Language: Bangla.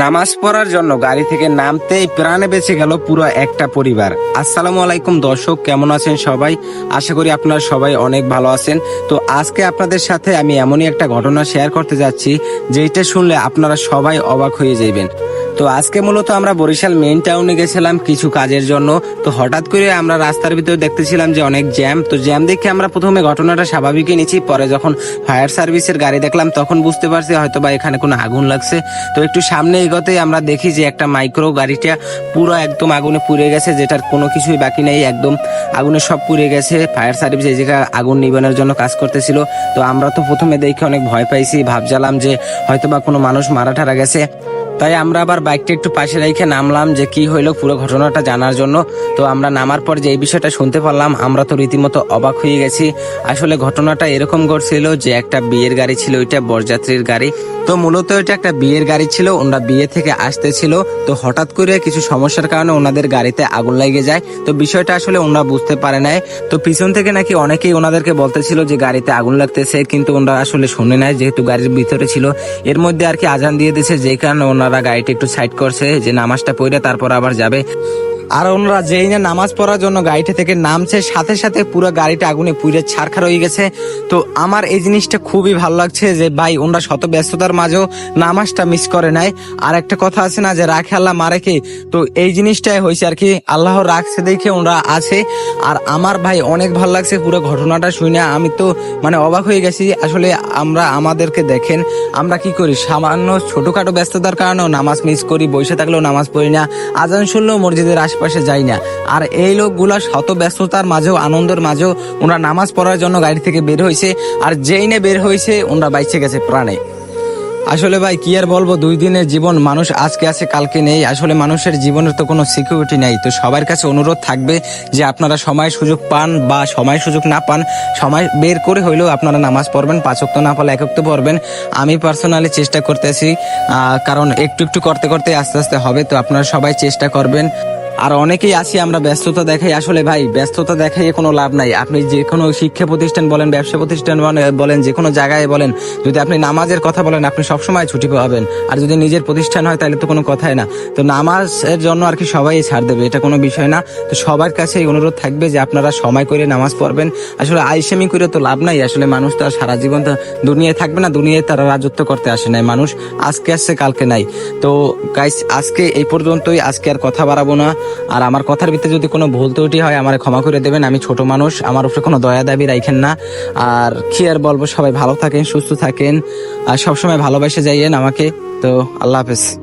নামাজ পড়ার জন্য গাড়ি থেকে নামতেই প্রাণে বেঁচে গেল পুরো একটা পরিবার। আসসালামু আলাইকুম দর্শক, কেমন আছেন সবাই? আশা করি আপনারা সবাই অনেক ভালো আছেন। তো আজকে আপনাদের সাথে আমি এমনই একটা ঘটনা শেয়ার করতে যাচ্ছি যেটা শুনলে আপনারা সবাই অবাক হয়ে যাবেন তো আজকে মূলত আমরা বরিশাল মেন টাউনে গেছিলাম কিছু কাজের জন্য। তো হঠাৎ করে আমরা রাস্তার ভিতরে দেখতেছিলাম যে অনেক জ্যাম। তো জ্যাম দেখে আমরা প্রথমে ঘটনাটা স্বাভাবিকই নিচ্ছি পরে যখন ফায়ার সার্ভিসের গাড়ি দেখলাম, তখন বুঝতে পারছি হয়তো বা এখানে কোনো আগুন লাগছে। তো একটু সামনে এগোতেই আমরা দেখি যে একটা মাইক্রো গাড়িটা পুরো একদম আগুনে পুড়ে গেছে, যেটার কোনো কিছুই বাকি নেই, একদম আগুনে সব পুড়ে গেছে। ফায়ার সার্ভিস এই জায়গায় আগুন নিবানোর জন্য কাজ করতেছিল। তো আমরা তো প্রথমে দেখে অনেক ভয় পাইছি, ভাবজালাম যে হয়তো বা কোনো মানুষ মারা ঠারা গেছে। তাই আমরা আবার বাইকটা একটু পাশে রেখে নামলাম যে কি হইল পুরো ঘটনাটা জানার জন্য। তো আমরা নামার পর যে এই বিষয়টা শুনতে পারলাম, আমরা তো রীতিমতো অবাক হয়ে গেছি। আসলে ঘটনাটা এরকম ঘটছিল যে একটা বিয়ের গাড়ি ছিল, ওইটা বরযাত্রীর গাড়ি। তো মূলত এটা একটা বিয়ের গাড়ি ছিল, ওনারা বিয়ে থেকে আসতেছিল। তো হঠাৎ করে কিছু সমস্যার কারণে ওনাদের গাড়িতে আগুন লেগে যায়। তো বিষয়টা আসলে ওনারা বুঝতে পারে নাই। তো পিছন থেকে নাকি অনেকেই ওনাদেরকে বলতেছিল যে গাড়িতে আগুন লাগতেছে, কিন্তু ওনারা আসলে শুনে নাই, যেহেতু গাড়ির ভিতরে ছিল। এর মধ্যে আর কি আজান দিয়ে দিয়েছে যেই কারণে ওনারা গাড়িটা একটু সাইড করছে, যে নামাজটা পড়ে তারপর আবার যাবে। আর ওনারা যেই না নামাজ পড়ার জন্য গাড়িটা থেকে নামছে, সাথে সাথে পুরো গাড়িটা আগুনে পুড়ে ছারখার হয়ে গেছে। তো আমার এই জিনিসটা খুবই ভালো লাগছে যে, ভাই, ওনারা শত ব্যস্ততার মাঝেও নামাজটা মিস করে নাই আর একটা কথা আছে না যে, রাখে আল্লাহ, মারে কে? তো এই জিনিসটাই হয়েছে আর কি। আল্লাহ রাখছে দেখে ওনারা আছে। আর আমার ভাই অনেক ভালো লাগছে পুরো ঘটনাটা শুনে। আমি তো মানে অবাক হয়ে গেছি, আসলে আমরা আমাদেরকে দেখেন, আমরা কি করি? সামান্য ছোটোখাটো ব্যস্ততার কারণেও নামাজ মিস করি, বসে থাকলেও নামাজ পড়ি না। আজান শুনলেও মসজিদের আশেপাশে যাই না। আর এই লোকগুলা শত ব্যস্ততার মাঝেও, আনন্দের মাঝেও ওনারা নামাজ পড়ার জন্য গাড়ি থেকে বের হয়েছে আর যেই নে বের হয়েছে ওনারা বাইচে গেছে প্রাণে। আসলে ভাই, কি আর বলব, দুই দিনের জীবন মানুষ আজকে আছে, কালকে নেই। আসলে মানুষের জীবনের তো কোনো সিকিউরিটি নেই। তো সবার কাছে অনুরোধ থাকবে যে আপনারা সময় সুযোগ পান বা সময় সুযোগ না পান, সময় বের করে হইলেও আপনারা নামাজ পড়বেন পাঁচক্ত না পালে একক্ত পড়বেন। আমি পার্সোনালি চেষ্টা করতেছি কারণ একটু একটু করতে করতে আস্তে আস্তে হবে, তো আপনারা সবাই চেষ্টা করবেন। আর অনেকেই আছি, আমরা ব্যস্ততা দেখাই। আসলে ভাই, ব্যস্ততা দেখাই কোনো লাভ নাই। আপনি যে কোনো শিক্ষা প্রতিষ্ঠান বলেন, ব্যবসা প্রতিষ্ঠান বলেন- যে কোনো জায়গায় বলেন, যদি আপনি নামাজের কথা বলেন, আপনি সবসময় ছুটি পাবেন। আর যদি নিজের প্রতিষ্ঠান হয়, তাহলে তো কোনো কথাই না। তো নামাজের জন্য আর কি সবাই ছাড় দেবে, এটা কোনো বিষয় না। তো সবার কাছে অনুরোধ থাকবে যে আপনারা সময় করে নামাজ পড়বেন। আসলে আইসেমি করে তো লাভ নাই। আসলে মানুষ তো সারা জীবন তো দুনিয়ায় থাকবে না, দুনিয়ায় তারা রাজত্ব করতে আসে নাই। মানুষ আজকে আসছে, কালকে নাই। তো গাইস আজকে এই পর্যন্তই। আজকে আর কথা বাড়াবো না। আর আমার কথার ভিত্তিতে যদি কোনো ভুল ত্রুটি হয়, আমার ক্ষমা করে দেবেন। আমি ছোট মানুষ, আমার উপরে কোনো দয়া দাবি রাখেন না। আর কি আর বলব, সবাই ভালো থাকেন, সুস্থ থাকেন। আর সবসময় ভালোবাসে যাইয়েন আমাকে। তো আল্লাহ হাফেজ।